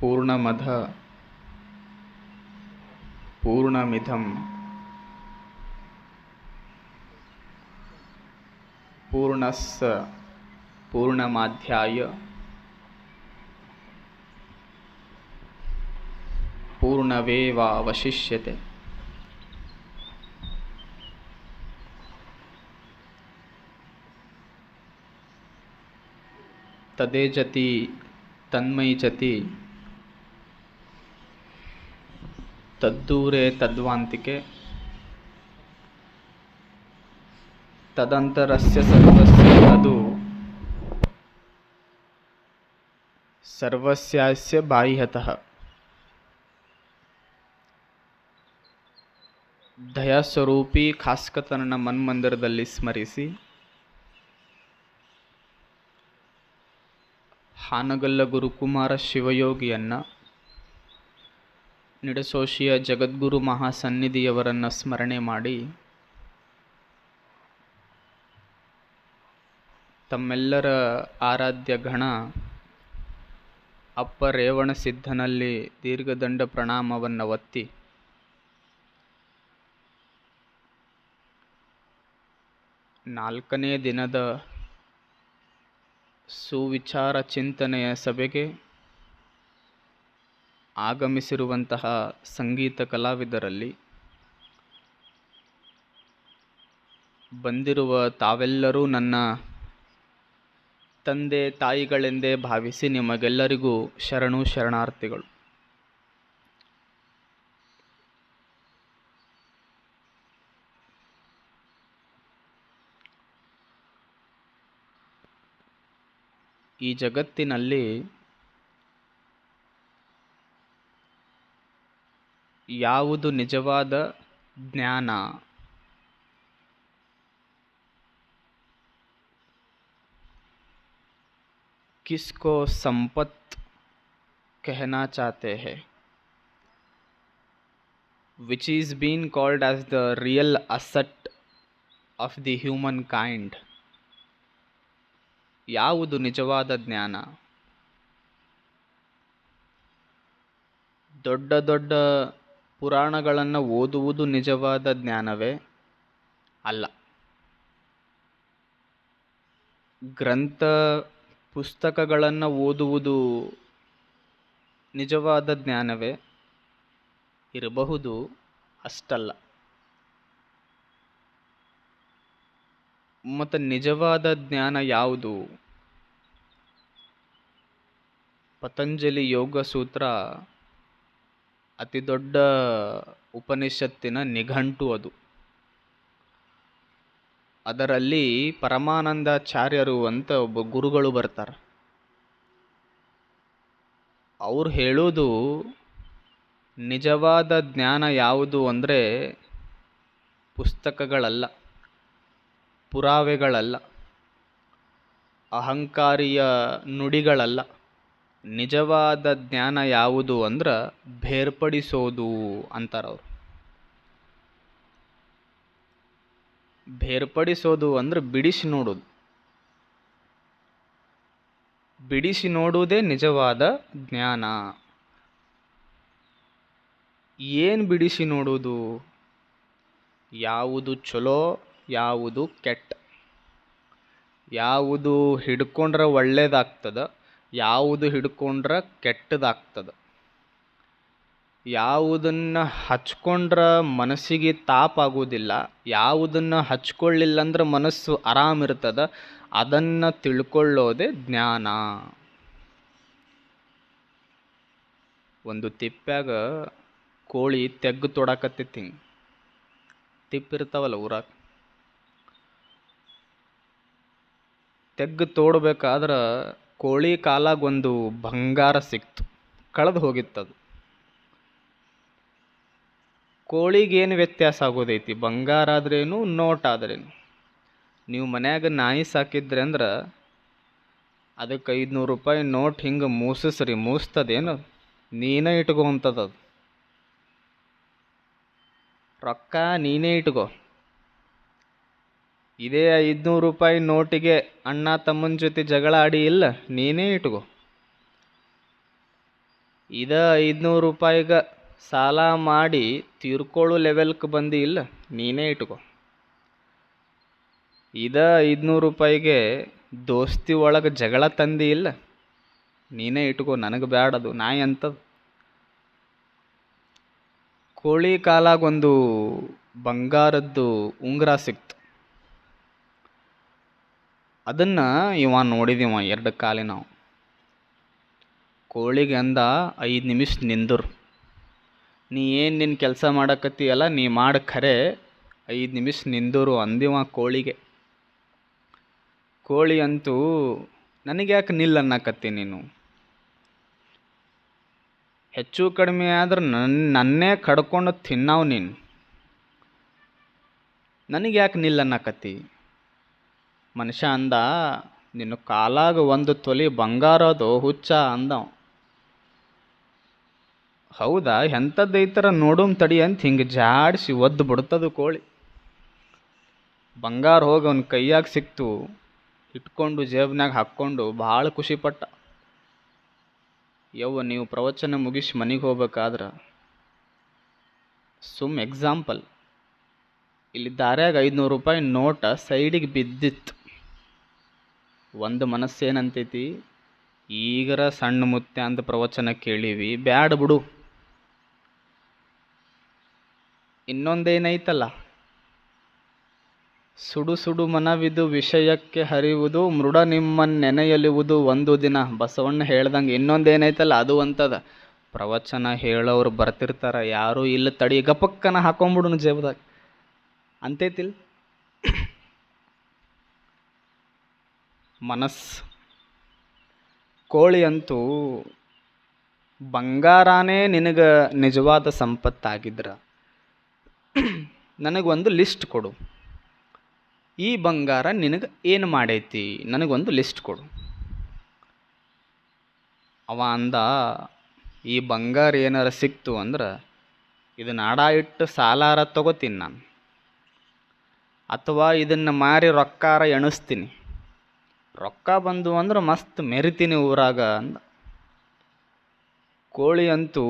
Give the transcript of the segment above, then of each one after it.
पूर्णमध पूर्णमिदं पूर्णस्य पूर्णमाध्याय पूर्णमेवावशिष्यते तदेजति तन्मयीजति तद्दूरे तद्वान्तिके तदन्तरस्य सर्वस्य तदु सर्वस्यास्य बाह्यतः ದಯಾಸ್ವರೂಪಿ ಖಾಸ್ಕತನನ ಮನ್ಮಂದಿರದಲ್ಲಿ ಸ್ಮರಿಸಿ ಹಾನಗಲ್ಲ ಗುರುಕುಮಾರ ಶಿವಯೋಗಿಯನ್ನ ನಿಡಸೋಶಿಯ ಜಗದ್ಗುರು ಮಹಾಸನ್ನಿಧಿಯವರನ್ನು ಸ್ಮರಣೆ ಮಾಡಿ, ತಮ್ಮೆಲ್ಲರ ಆರಾಧ್ಯ ಗಣ ಅಪ್ಪ ರೇವಣ ಸಿದ್ಧನಲ್ಲಿ ದೀರ್ಘದಂಡ ಪ್ರಣಾಮವನ್ನು ಒತ್ತಿ, ನಾಲ್ಕನೇ ದಿನದ ಸುವಿಚಾರ ಚಿಂತನೆಯ ಸಭೆಗೆ ಆಗಮಿಸಿರುವಂತಹ ಸಂಗೀತ ಕಲಾವಿದರಲ್ಲಿ ಬಂದಿರುವ ತಾವೆಲ್ಲರೂ ನನ್ನ ತಂದೆ ತಾಯಿಗಳೆಂದೇ ಭಾವಿಸಿ ನಿಮಗೆಲ್ಲರಿಗೂ ಶರಣು ಶರಣಾರ್ಥಿಗಳು. ಈ ಜಗತ್ತಿನಲ್ಲಿ ಯಾವುದು ನಿಜವಾದ ಜ್ಞಾನ किसको संपत्त कहना चाहते हैं which is being called as the real asset of the human kind ಯಾವುದು ನಿಜವಾದ ಜ್ಞಾನ? ದೊಡ್ಡ ದೊಡ್ಡ ಪುರಾಣಗಳನ್ನು ಓದುವುದು ನಿಜವಾದ ಜ್ಞಾನವೇ? ಅಲ್ಲ. ಗ್ರಂಥ ಪುಸ್ತಕಗಳನ್ನು ಓದುವುದು ನಿಜವಾದ ಜ್ಞಾನವೇ? ಇರಬಹುದು, ಅಷ್ಟಲ್ಲ. ಮತ್ತು ನಿಜವಾದ ಜ್ಞಾನ ಯಾವುದು? ಪತಂಜಲಿ ಯೋಗ ಸೂತ್ರ ಅತಿ ದೊಡ್ಡ ಉಪನಿಷತ್ತಿನ ನಿಘಂಟು ಅದು. ಅದರಲ್ಲಿ ಪರಮಾನಂದಾಚಾರ್ಯರು ಅಂತ ಒಬ್ಬ ಗುರುಗಳು ಬರ್ತಾರೆ. ಅವ್ರು ಹೇಳೋದು ನಿಜವಾದ ಜ್ಞಾನ ಯಾವುದು ಅಂದರೆ ಪುಸ್ತಕಗಳಲ್ಲ. ಪುರಾವೆಗಳಲ್ಲ, ಅಹಂಕಾರಿಯ ನುಡಿಗಳಲ್ಲ. ನಿಜವಾದ ಜ್ಞಾನ ಯಾವುದು ಅಂದ್ರೆ ಬೇರ್ಪಡಿಸೋದು ಅಂತಾರವ್ರು ಬೇರ್ಪಡಿಸೋದು ಅಂದ್ರೆ ಬಿಡಿಸಿ ನೋಡೋದು. ಬಿಡಿಸಿ ನೋಡುವುದೇ ನಿಜವಾದ ಜ್ಞಾನ. ಏನು ಬಿಡಿಸಿ ನೋಡೋದು ಯಾವುದು ಚಲೋ? ಯಾವುದು ಕೆಟ್ಟ? ಯಾವುದು ಹಿಡ್ಕೊಂಡ್ರೆ ಒಳ್ಳೇದಾಗ್ತದ? ಯಾವುದು ಹಿಡ್ಕೊಂಡ್ರೆ ಕೆಟ್ಟದಾಗ್ತದ? ಯಾವುದನ್ನು ಹಚ್ಕೊಂಡ್ರೆ ಮನಸ್ಸಿಗೆ ತಾಪಾಗೋದಿಲ್ಲ ಯಾವುದನ್ನು ಹಚ್ಕೊಳ್ಳಿಲ್ಲ ಅಂದ್ರೆ ಮನಸ್ಸು ಆರಾಮಿರ್ತದ, ಅದನ್ನು ತಿಳ್ಕೊಳ್ಳೋದೇ ಜ್ಞಾನ. ಒಂದು ತಿಪ್ಪ್ಯಾಗ ಕೋಳಿ ತೆಗ್ಗು ತೊಡಕತ್ತೈತಿ ತಿಪ್ಪಿರ್ತಾವಲ್ಲ ಊರಾಗ. ತೆಗ್ಗು ತೋಡ್ಬೇಕಾದ್ರೆ ಕೋಳಿ ಕಾಲಾಗ ಒಂದು ಬಂಗಾರ ಸಿಕ್ತು. ಕಳೆದು ಹೋಗಿತ್ತದು. ಕೋಳಿಗೇನು ವ್ಯತ್ಯಾಸ ಆಗೋದೈತಿ? ಬಂಗಾರ ಆದ್ರೇನು, ನೋಟ್ ಆದ್ರೇನು? ನೀವು ಮನ್ಯಾಗ ನಾಯಿ ಸಾಕಿದ್ರಿ ಅಂದ್ರೆ ಅದಕ್ಕೆ ಐದುನೂರು ರೂಪಾಯಿ ನೋಟ್ ಹಿಂಗೆ ಮೂಸಿಸ್ರಿ, ಮೂಸ್ತದೇನು? ನೀನೇ ಇಟ್ಕೋ ಅದು ರೊಕ್ಕ ನೀನೇ ಇಟ್ಕೋ. ಇದೇ ಐದುನೂರು ರೂಪಾಯಿ ನೋಟಿಗೆ ಅಣ್ಣ ತಮ್ಮನ ಜೊತೆ ಜಗಳ ಆಡಿ ಇಲ್ಲ, ನೀನೇ ಇಟ್ಕೋ. ಇದ ಐದುನೂರು ರೂಪಾಯಿಗೆ ಸಾಲ ಮಾಡಿ ತೀರ್ಕೊಳ್ಳೋ ಲೆವೆಲ್ಗೆ ಬಂದಿ ಇಲ್ಲ, ನೀನೇ ಇಟ್ಕೋ. ಇದ ಐದುನೂರು ರೂಪಾಯಿಗೆ ದೋಸ್ತಿ ಒಳಗೆ ಜಗಳ ತಂದಿ ಇಲ್ಲ, ನೀನೇ ಇಟ್ಕೋ, ನನಗೆ ಬ್ಯಾಡದು ನಾಯಿ ಅಂತದು. ಕೋಳಿ ಕಾಲಾಗ ಒಂದು ಬಂಗಾರದ್ದು ಉಂಗುರ ಸಿಕ್ತು. ಅದನ್ನು ಇವ ನೋಡಿದಿವ ಎರಡು ಕಾಲಿ ನಾವು ಕೋಳಿಗೆ ಅಂದ, ಐದು ನಿಮಿಷ ನಿಂದರು. ನೀ ಏನು ನಿನ್ನ ಕೆಲಸ ಮಾಡಕತ್ತೀಯಲ್ಲ, ನೀ ಮಾಡಿ ಖರೆ. ಐದು ನಿಮಿಷ ನಿಂದರು, ಅಂದಿವ ಕೋಳಿಗೆ. ಕೋಳಿ ಅಂತೂ, ನನಗೆ ಯಾಕೆ ನಿಲ್ಲ ಅನ್ನಕತ್ತಿ ನೀನು? ಹೆಚ್ಚು ಕಡಿಮೆ ಆದ್ರೆ ನನ್ನ ನನ್ನೇ ಕಡ್ಕೊಂಡು ತಿನ್ನಾವು ನೀನು. ನನಗೆ ಯಾಕೆ ನಿಲ್ಲ ಅನ್ನಕತ್ತಿ? ಮನುಷ್ಯ ಅಂದ, ನಿನ್ನ ಕಾಲಾಗ ಒಂದು ತೊಲಿ ಬಂಗಾರದು ಹುಚ್ಚ ಅಂದವ. ಹೌದಾ ಎಂಥದ್ದೈತರ ನೋಡುಮ್ ತಡಿ ಅಂತ ಹಿಂಗೆ ಜಾಡಿಸಿ ಒದ್ದು ಬಿಡ್ತದು ಕೋಳಿ. ಬಂಗಾರ ಹೋಗಿ ಅವನ ಕೈಯಾಗ ಸಿಕ್ತು, ಇಟ್ಕೊಂಡು ಜೇಬ್ನಾಗ ಹಾಕ್ಕೊಂಡು ಭಾಳ ಖುಷಿಪಟ್ಟ ಯವ್ವ, ನೀವು ಪ್ರವಚನ ಮುಗಿಸಿ ಮನೆಗೆ ಹೋಗ್ಬೇಕಾದ್ರೆ? ಸುಮ್ ಎಕ್ಸಾಂಪಲ್. ಇಲ್ಲಿ ದಾರ್ಯಾಗ ಐದುನೂರು ರೂಪಾಯಿ ನೋಟ ಸೈಡಿಗೆ ಬಿದ್ದಿತ್ತು. ಒಂದು ಮನಸ್ಸೇನಂತೈತಿ? ಈಗರ ಸಣ್ಣ ಮುತ್ತೆ ಅಂತ ಪ್ರವಚನ ಕೇಳೀವಿ. ಬ್ಯಾಡ ಬಿಡು. ಇನ್ನೊಂದೇನೈತಲ್ಲ? ಸುಡು ಸುಡು ಮನವಿದು ವಿಷಯಕ್ಕೆ ಹರಿಯುವುದು, ಮೃಡ ನಿಮ್ಮ ನೆನೆಯಲಿವುದು ಒಂದು ದಿನ. ಬಸವಣ್ಣ ಹೇಳ್ದಂಗೆ ಇನ್ನೊಂದೇನೈತಲ್ಲ? ಅದು ಅಂತದ. ಪ್ರವಚನ ಹೇಳೋರು ಬರ್ತಿರ್ತಾರ. ಯಾರೂ ಇಲ್ಲ ತಡಿ. ಗಪಕ್ಕನ ಹಾಕೊಂಬಿಡುನು ಜೇಬದಾಗ. ಅಂತೈತಿಲ್? ಮನಸ್ಸು. ಕೋಳಿ ಅಂತೂ ಬಂಗಾರನೇ ನಿನಗೆ ನಿಜವಾದ ಸಂಪತ್ತಾಗಿದ್ರೆ. ನನಗೊಂದು ಲಿಸ್ಟ್ ಕೊಡು. ಈ ಬಂಗಾರ ನಿನಗೆ ಏನು ಮಾಡೈತಿ? ನನಗೊಂದು ಲಿಸ್ಟ್ ಕೊಡು. ಅವ ಅಂದ, ಈ ಬಂಗಾರ ಏನಾರ ಸಿಕ್ತು ಅಂದ್ರೆ ಇದನ್ನ ಅಡ ಇಟ್ಟು ಸಾಲಾರ ತಗೋತೀನಿ ನಾನು. ಅಥವಾ ಇದನ್ನು ಮಾರಿ ರೊಕ್ಕಾರ ಎಣಿಸ್ತೀನಿ. ರೊಕ್ಕ ಬಂದು ಅಂದ್ರೆ ಮಸ್ತ್ ಮೆರಿತೀನಿ ಊರಾಗ ಅಂದ. ಕೋಳಿ ಅಂತೂ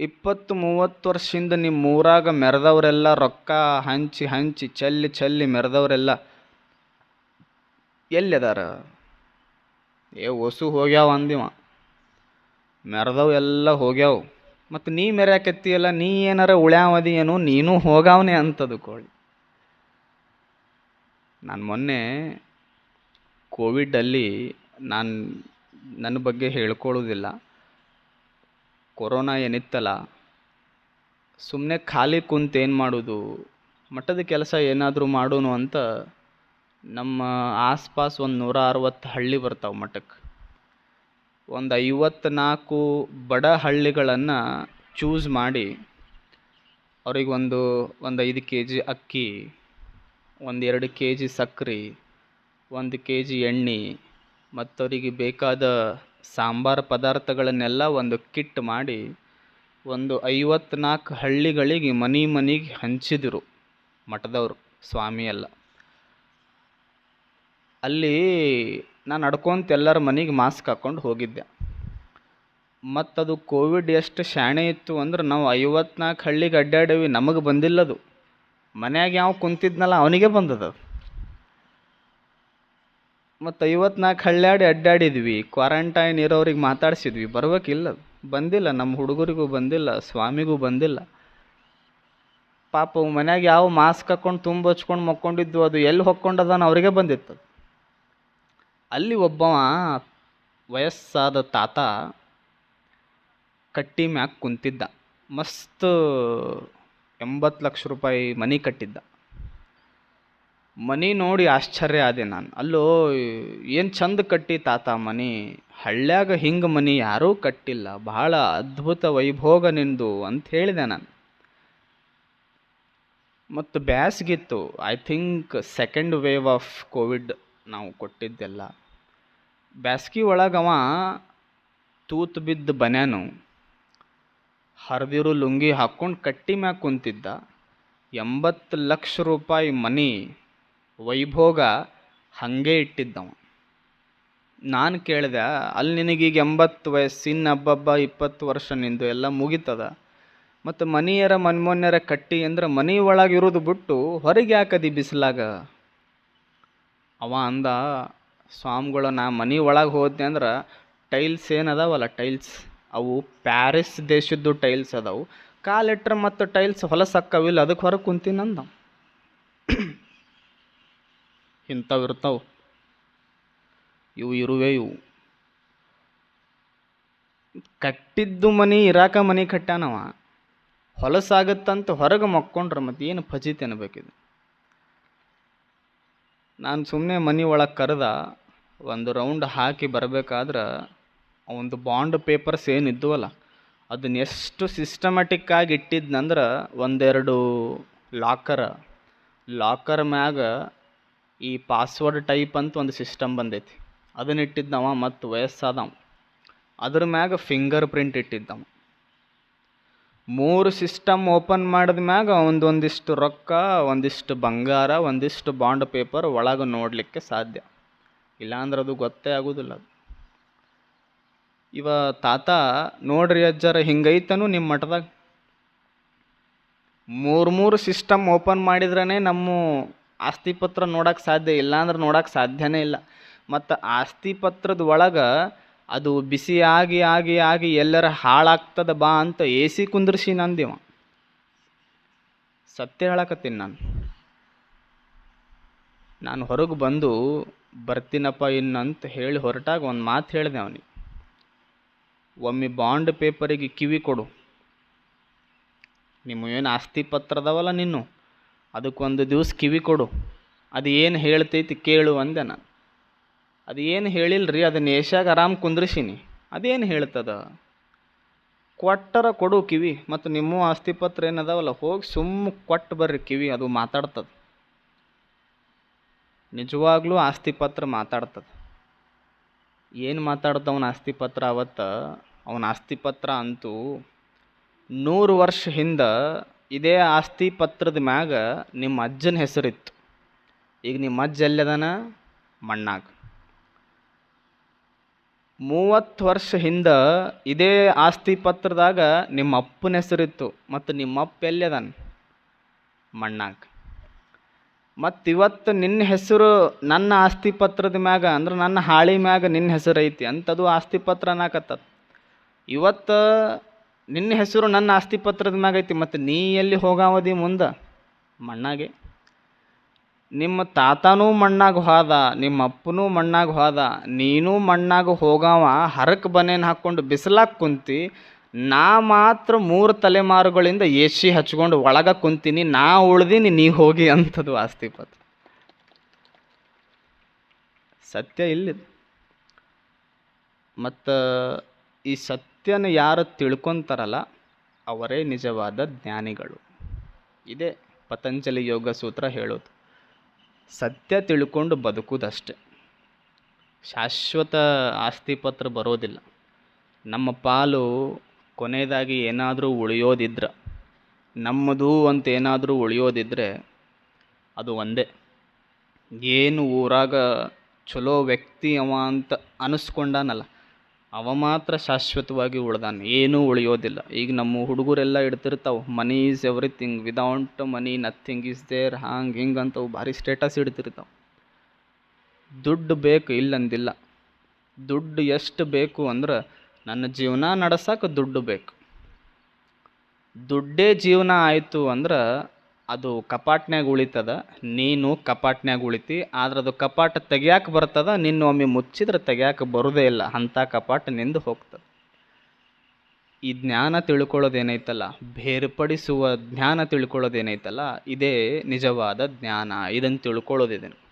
ಇಪ್ಪತ್ತು ಮೂವತ್ತು ವರ್ಷದಿಂದ ನಿಮ್ಮ ಊರಾಗ ಮೆರೆದವರೆಲ್ಲ ರೊಕ್ಕ ಹಂಚಿ ಹಂಚಿ ಚೆಲ್ಲಿ ಚೆಲ್ಲಿ ಮೆರೆದವರೆಲ್ಲ ಎಲ್ಲಿದಾರ? ಏ ಹೊಸು ಹೋಗ್ಯಾವ ಅಂದಿವ. ಮೆರೆದವು ಎಲ್ಲ ಹೋಗ್ಯಾವು. ಮತ್ತು ನೀ ಮೆರ್ಯಾಕತ್ತೀಯಲ್ಲ, ನೀ ಏನಾರ ಉಳ್ಯಾವದಿ ಏನು ನೀನು ಹೋಗಾವನೆ ಅಂತದು ಕೋಳಿ. ನಾನು ಮೊನ್ನೆ ಕೋವಿಡಲ್ಲಿ ನಾನು, ನನ್ನ ಬಗ್ಗೆ ಹೇಳ್ಕೊಳ್ಳೋದಿಲ್ಲ. ಕೊರೋನಾ ಏನಿತ್ತಲ್ಲ ಸುಮ್ಮನೆ ಖಾಲಿ ಕುಂತು ಏನು ಮಾಡೋದು, ಮಠದ ಕೆಲಸ ಏನಾದರೂ ಮಾಡೋನು ಅಂತ ನಮ್ಮ ಆಸ್ಪಾಸ್ ಒಂದು ನೂರ ಅರವತ್ತು ಹಳ್ಳಿ ಬರ್ತಾವೆ ಮಠಕ್ಕೆ ಒಂದು ಐವತ್ನಾಲ್ಕು ಬಡ ಹಳ್ಳಿಗಳನ್ನು ಚೂಸ್ ಮಾಡಿ ಅವ್ರಿಗೆ ಒಂದು ಐದು ಕೆ ಜಿ ಅಕ್ಕಿ ಒಂದೆರಡು ಕೆ ಜಿ ಸಕ್ರೆ ಒಂದು ಕೆ ಜಿ ಎಣ್ಣೆ ಮತ್ತು ಅವರಿಗೆ ಬೇಕಾದ ಸಾಂಬಾರು ಪದಾರ್ಥಗಳನ್ನೆಲ್ಲ ಒಂದು ಕಿಟ್ ಮಾಡಿ ಒಂದು ಐವತ್ನಾಲ್ಕು ಹಳ್ಳಿಗಳಿಗೆ ಮನೆ ಮನೆಗೆ ಹಂಚಿದರು ಮಠದವರು, ಸ್ವಾಮಿ ಎಲ್ಲ. ಅಲ್ಲಿ ನಾನು ನಡ್ಕೊಂತ ಎಲ್ಲರ ಮನೆಗೆ ಮಾಸ್ಕ್ ಹಾಕ್ಕೊಂಡು ಹೋಗಿದ್ದೆ. ಮತ್ತದು ಕೋವಿಡ್ ಎಷ್ಟು ಶಾಣೆ ಇತ್ತು ಅಂದ್ರೆ ನಾವು ಐವತ್ನಾಲ್ಕು ಹಳ್ಳಿಗೆ ಅಡ್ಡಾಡೇವಿ, ನಮಗೆ ಬಂದಿಲ್ಲದು. ಮನ್ಯಾಗ ಯಾವ ಕುಂತಿದ್ನಲ್ಲ ಅವನಿಗೆ ಬಂದದ ಮತ್ತು ಐವತ್ನಾಲ್ಕು ಹಳ್ಳ್ಯಾಡಿ ಅಡ್ಡಾಡಿದ್ವಿ. ಕ್ವಾರಂಟೈನ್ ಇರೋರಿಗೆ ಮಾತಾಡ್ಸಿದ್ವಿ. ಬರ್ಬೇಕಿಲ್ಲ. ಬಂದಿಲ್ಲ. ನಮ್ಮ ಹುಡುಗರಿಗೂ ಬಂದಿಲ್ಲ. ಸ್ವಾಮಿಗೂ ಬಂದಿಲ್ಲ. ಪಾಪ ಮನ್ಯಾಗ ಯಾವ ಮಾಸ್ಕ್ ಹಾಕ್ಕೊಂಡು ತುಂಬ ಹಚ್ಕೊಂಡು ಮಕ್ಕೊಂಡಿದ್ದು ಅದು ಎಲ್ಲಿ ಹೊಕ್ಕೊಂಡದನ ಅವರಿಗೆ ಬಂದಿತ್ತು. ಅಲ್ಲಿ ಒಬ್ಬವ ವಯಸ್ಸಾದ ತಾತ ಕಟ್ಟಿ ಮ್ಯಾಗ ಕುಂತಿದ್ದ. ಮಸ್ತ್ ಎಂಬತ್ತು ಲಕ್ಷ ರೂಪಾಯಿ ಮನೆ ಕಟ್ಟಿದ್ದ. ಮನೆ ನೋಡಿ ಆಶ್ಚರ್ಯ ಆದೆ ನಾನು. ಅಲ್ಲೋ, ಏನು ಚಂದ ಕಟ್ಟಿ ತಾತ ಮನೆ. ಹಳ್ಳ್ಯಾಗ ಹಿಂಗೆ ಮನೆ ಯಾರೂ ಕಟ್ಟಿಲ್ಲ. ಬಹಳ ಅದ್ಭುತ ವೈಭೋಗ ನಿಂದು ಅಂತ ಹೇಳಿದೆ ನಾನು. ಮತ್ತು ಬ್ಯಾಸ್ಗಿತ್ತು. I think second wave of Covid ನಾವು ಕೊಟ್ಟಿದ್ದೆಲ್ಲ. ಬ್ಯಾಸ್ಗಿ ಒಳಗವ ತೂತು ಬಿದ್ದ ಬನ್ಯಾನು. ಹರಿದಿರು ಲುಂಗಿ ಹಾಕ್ಕೊಂಡು ಕಟ್ಟಿ ಮ್ಯಾಗ ಕುಂತಿದ್ದ. ಎಂಬತ್ತು ಲಕ್ಷ ರೂಪಾಯಿ ಮನಿ ವೈಭೋಗ ಹಾಗೆ ಇಟ್ಟಿದ್ದವ. ನಾನು ಕೇಳಿದೆ ಅಲ್ಲಿ ನಿನಗೀಗ ಎಂಬತ್ತು ವಯಸ್ಸಿನ ಹಬ್ಬಬ್ಬ ಇಪ್ಪತ್ತು ವರ್ಷ ನಿಂದು, ಎಲ್ಲ ಮುಗೀತದ? ಮತ್ತು ಮನೆಯರ ಮನ್ಮೊನ್ಯರ ಕಟ್ಟಿ ಅಂದ್ರೆ ಮನೆ ಒಳಗೆ ಇರೋದು ಬಿಟ್ಟು ಹೊರಗೆ ಹಾಕದಿ ಬಿಸಿಲಾಗ? ಅವ ಅಂದ, ಸ್ವಾಮಿಗಳು, ನಾ ಮನೆ ಒಳಗೆ ಹೋದ್ನೆ ಅಂದ್ರೆ ಟೈಲ್ಸ್ ಏನದಾವಲ್ಲ ಟೈಲ್ಸ್? ಅವು ಪ್ಯಾರಿಸ್ ದೇಶದ್ದು ಟೈಲ್ಸ್ ಅದಾವು. ಕಾಲಿಟ್ರೆ ಮತ್ತು ಟೈಲ್ಸ್ ಹೊಲಸಕ್ಕವಿಲ್ಲ ಅದಕ್ಕೆ ಹೊರಗೆ ಕುಂತೀನಿ ಅಂದ ಇಂಥವು ಇರ್ತಾವೆ. ಇವು ಇರುವೆ ಇವು. ಕಟ್ಟಿದ್ದು ಮನೆ, ಇರಾಕ ಮನೆ ಕಟ್ಟಾನವ ಹೊಲಸಾಗತ್ತಂತ ಹೊರಗೆ ಮಕ್ಕೊಂಡ್ರೆ ಮತ್ತೆ ಏನು ಫಜಿತಿ ಅನ್ಬೇಕಿದು ನಾನು ಸುಮ್ಮನೆ ಮನೆ ಒಳಗೆ ಕರೆದ, ಒಂದು ರೌಂಡ್ ಹಾಕಿ ಬರಬೇಕಾದ್ರೆ ಒಂದು ಬಾಂಡ್ ಪೇಪರ್ಸ್ ಏನಿದ್ವಲ್ಲ ಅದನ್ನ ಎಷ್ಟು ಸಿಸ್ಟಮ್ಯಾಟಿಕ್ ಆಗಿ ಇಟ್ಟಿದ್ನಂದ್ರೆ ಒಂದೆರಡು ಲಾಕರ್ ಲಾಕರ್ ಮ್ಯಾಗ ಈ ಪಾಸ್ವರ್ಡ್ ಟೈಪ್ ಅಂತ ಒಂದು ಸಿಸ್ಟಮ್ ಬಂದೈತಿ. ಅದನ್ನ ಇಟ್ಟಿದ್ದವ ಮತ್ತು ವಯಸ್ಸಾದವ. ಅದ್ರ ಮ್ಯಾಗ ಫಿಂಗರ್ ಪ್ರಿಂಟ್ ಇಟ್ಟಿದ್ದವ. ಮೂರು ಸಿಸ್ಟಮ್ ಓಪನ್ ಮಾಡಿದ ಮ್ಯಾಗ ಒಂದೊಂದಿಷ್ಟು ರೊಕ್ಕ, ಒಂದಿಷ್ಟು ಬಂಗಾರ, ಒಂದಿಷ್ಟು ಬಾಂಡ್ ಪೇಪರ್ ಒಳಗೆ ನೋಡಲಿಕ್ಕೆ ಸಾಧ್ಯ. ಇಲ್ಲಾಂದ್ರೆ ಅದು ಗೊತ್ತೇ ಆಗೋದಿಲ್ಲ ಅದು. ಇವ ತಾತ, ನೋಡ್ರಿ ಅಜ್ಜರ, ಹಿಂಗೈತನು ನಿಮ್ಮ ಮಠದಾಗ. ಮೂರು ಮೂರು ಸಿಸ್ಟಮ್ ಓಪನ್ ಮಾಡಿದ್ರೇ ನಮ್ಮ ಆಸ್ತಿ ಪತ್ರ ನೋಡಕ್ಕೆ ಸಾಧ್ಯ ಇಲ್ಲ ಅಂದ್ರೆ ನೋಡೋಕೆ ಸಾಧ್ಯನೇ ಇಲ್ಲ. ಮತ್ತು ಆಸ್ತಿ ಪತ್ರದ ಒಳಗೆ ಅದು ಬಿಸಿ ಆಗಿ ಆಗಿ ಆಗಿ ಎಲ್ಲರ ಹಾಳಾಗ್ತದ ಬಾ ಅಂತ ಎ ಸಿ ಕುಂದ್ರಿಸಿ ನಂದಿವ. ಸತ್ಯ ಹೇಳಕತ್ತೀನಿ ನಾನು. ನಾನು ಹೊರಗೆ ಬಂದು ಬರ್ತೀನಪ್ಪ ಇನ್ನಂತ ಹೇಳಿ ಹೊರಟಾಗ ಒಂದು ಮಾತು ಹೇಳಿದೆ ಅವನಿಗೆ. ಒಮ್ಮೆ ಬಾಂಡ್ ಪೇಪರಿಗೆ ಕಿವಿ ಕೊಡು. ನಿಮ್ಮ ಏನು ಆಸ್ತಿ ಪತ್ರ ನಿನ್ನು? ಅದಕ್ಕೊಂದು ದಿವಸ ಕಿವಿ ಕೊಡು. ಅದು ಏನು ಹೇಳ್ತೈತಿ ಕೇಳು ಅಂದೆ ನಾನು. ಅದು ಏನು ಹೇಳಿಲ್ರಿ, ಅದನ್ನ ಏಷ್ಯಾಗ ಆರಾಮ್ ಕುಂದ್ರಿಸೀನಿ. ಅದೇನು ಹೇಳ್ತದ? ಕೊಟ್ಟರ ಕೊಡು ಕಿವಿ, ಮತ್ತು ನಿಮ್ಮ ಆಸ್ತಿ ಪತ್ರ ಏನದಾವಲ್ಲ, ಹೋಗಿ ಸುಮ್ಮ ಕೊಟ್ಟು ಬರ್ರಿ ಕಿವಿ, ಅದು ಮಾತಾಡ್ತದೆ. ನಿಜವಾಗ್ಲೂ ಆಸ್ತಿ ಪತ್ರ ಮಾತಾಡ್ತದೆ. ಏನು ಮಾತಾಡ್ದವನ ಆಸ್ತಿ ಪತ್ರ ಅವತ್ತು? ಅವನ ಆಸ್ತಿ ಪತ್ರ ಅಂತೂ ನೂರು ವರ್ಷ ಹಿಂದೆ ಇದೇ ಆಸ್ತಿ ಪತ್ರದ ಮ್ಯಾಗ ನಿಮ್ಮ ಅಜ್ಜನ ಹೆಸರಿತ್ತು. ಈಗ ನಿಮ್ಮ ಅಜ್ಜ ಎಲ್ಲದನ? ಮಣ್ಣಾಗ. ಮೂವತ್ತು ವರ್ಷ ಹಿಂದೆ ಇದೇ ಆಸ್ತಿ ಪತ್ರದಾಗ ನಿಮ್ಮ ಅಪ್ಪನ ಹೆಸರಿತ್ತು ಮತ್ತು ನಿಮ್ಮ ಅಪ್ಪ ಎಲ್ಲದಾನ? ಮಣ್ಣಾಗ. ಮತ್ತು ಇವತ್ತು ನಿನ್ನ ಹೆಸರು ನನ್ನ ಆಸ್ತಿ ಪತ್ರದ ಮ್ಯಾಗ ಅಂದ್ರೆ ನನ್ನ ಹಾಳಿ ಮ್ಯಾಗ ನಿನ್ನ ಹೆಸರು ಐತಿ ಅಂತದು ಆಸ್ತಿ ಪತ್ರ ಅನ್ನಕತ್ತದ. ಇವತ್ತು ನಿನ್ನ ಹೆಸರು ನನ್ನ ಆಸ್ತಿ ಪತ್ರದ ಮ್ಯಾಗ ಐತಿ, ಮತ್ತು ನೀ ಎಲ್ಲಿ ಹೋಗಾವದಿ ಮುಂದೆ? ಮಣ್ಣಾಗೆ. ನಿಮ್ಮ ತಾತನೂ ಮಣ್ಣಾಗ ಹೋದ, ನಿಮ್ಮ ಅಪ್ಪನೂ ಮಣ್ಣಾಗ ಹೋದ, ನೀನೂ ಮಣ್ಣಾಗ ಹೋಗಾವ, ಹರಕ್ ಬನೇನ ಹಾಕ್ಕೊಂಡು ಬಿಸಿಲಾಗ ಕುಂತಿ, ನಾ ಮಾತ್ರ ಮೂರು ತಲೆಮಾರುಗಳಿಂದ ಎಸಿ ಹಚ್ಕೊಂಡು ಒಳಗ ಕುಂತೀನಿ, ನಾ ಉಳ್ದೀನಿ, ನೀ ಹೋಗಿ ಅಂಥದ್ದು ಆಸ್ತಿ ಪತ್ರ ಸತ್ಯ ಇಲ್ಲಿದು. ಮತ್ತು ಈ ಸತ್ಯನ ಯಾರು ತಿಳ್ಕೊಂತಾರಲ್ಲ, ಅವರೇ ನಿಜವಾದ ಜ್ಞಾನಿಗಳು. ಇದೇ ಪತಂಜಲಿ ಯೋಗ ಸೂತ್ರ ಹೇಳೋದು. ಸತ್ಯ ತಿಳ್ಕೊಂಡು ಬದುಕುವುದಷ್ಟೆ ಶಾಶ್ವತ ಆಸ್ತಿ ಪತ್ರ ಬರೋದಿಲ್ಲ. ನಮ್ಮ ಪಾಲು ಕೊನೆಯದಾಗಿ ಏನಾದರೂ ಉಳಿಯೋದಿದ್ರೆ, ನಮ್ಮದು ಅಂತ ಏನಾದರೂ ಉಳಿಯೋದಿದ್ರೆ ಅದು ಒಂದೇ. ಏನು ಊರಾಗ ಚಲೋ ವ್ಯಕ್ತಿ ಅವ ಅಂತ ಅನಿಸ್ಕೊಂಡಾನಲ್ಲ ಮಾತ್ರ ಶಾಶ್ವತವಾಗಿ ಉಳ್ದಾನ, ಏನೂ ಉಳಿಯೋದಿಲ್ಲ. ಈಗ ನಮ್ಮ ಹುಡುಗರೆಲ್ಲ ಇಡ್ತಿರ್ತಾವೆ money is everything, without money nothing is there, ಹಾಂಗೆ ಹಿಂಗೆ ಅಂತವು ಭಾರಿ ಸ್ಟೇಟಸ್ ಇಡ್ತಿರ್ತಾವೆ ದುಡ್ಡು ಬೇಕು ಇಲ್ಲಂದಿಲ್ಲ. ದುಡ್ಡು ಎಷ್ಟು ಬೇಕು ಅಂದ್ರೆ ನನ್ನ ಜೀವನ ನಡೆಸಕ್ಕೆ ದುಡ್ಡು ಬೇಕು. ದುಡ್ಡೇ ಜೀವನ ಆಯಿತು ಅಂದ್ರೆ ಅದು ಕಪಾಟ್ನ್ಯಾಗ ಉಳಿತದ, ನೀನು ಕಪಾಟ್ನ್ಯಾಗ ಉಳಿತಿ, ಆದ್ರೆ ಅದು ಕಪಾಟ ತೆಗಿಯಾಕೆ ಬರ್ತದ, ನಿನ್ನ ಒಮ್ಮೆ ಮುಚ್ಚಿದ್ರೆ ತೆಗಿಯಾಕೆ ಬರೋದೇ ಇಲ್ಲ, ಅಂಥ ಕಪಾಟ ನಿಂದು ಹೋಗ್ತದೆ. ಈ ಜ್ಞಾನ ತಿಳ್ಕೊಳ್ಳೋದೇನೈತಲ್ಲ, ಬೇರ್ಪಡಿಸುವ ಜ್ಞಾನ ತಿಳ್ಕೊಳ್ಳೋದೇನೈತಲ್ಲ, ಇದೇ ನಿಜವಾದ ಜ್ಞಾನ ಇದನ್ನು ತಿಳ್ಕೊಳ್ಳೋದಿದೆ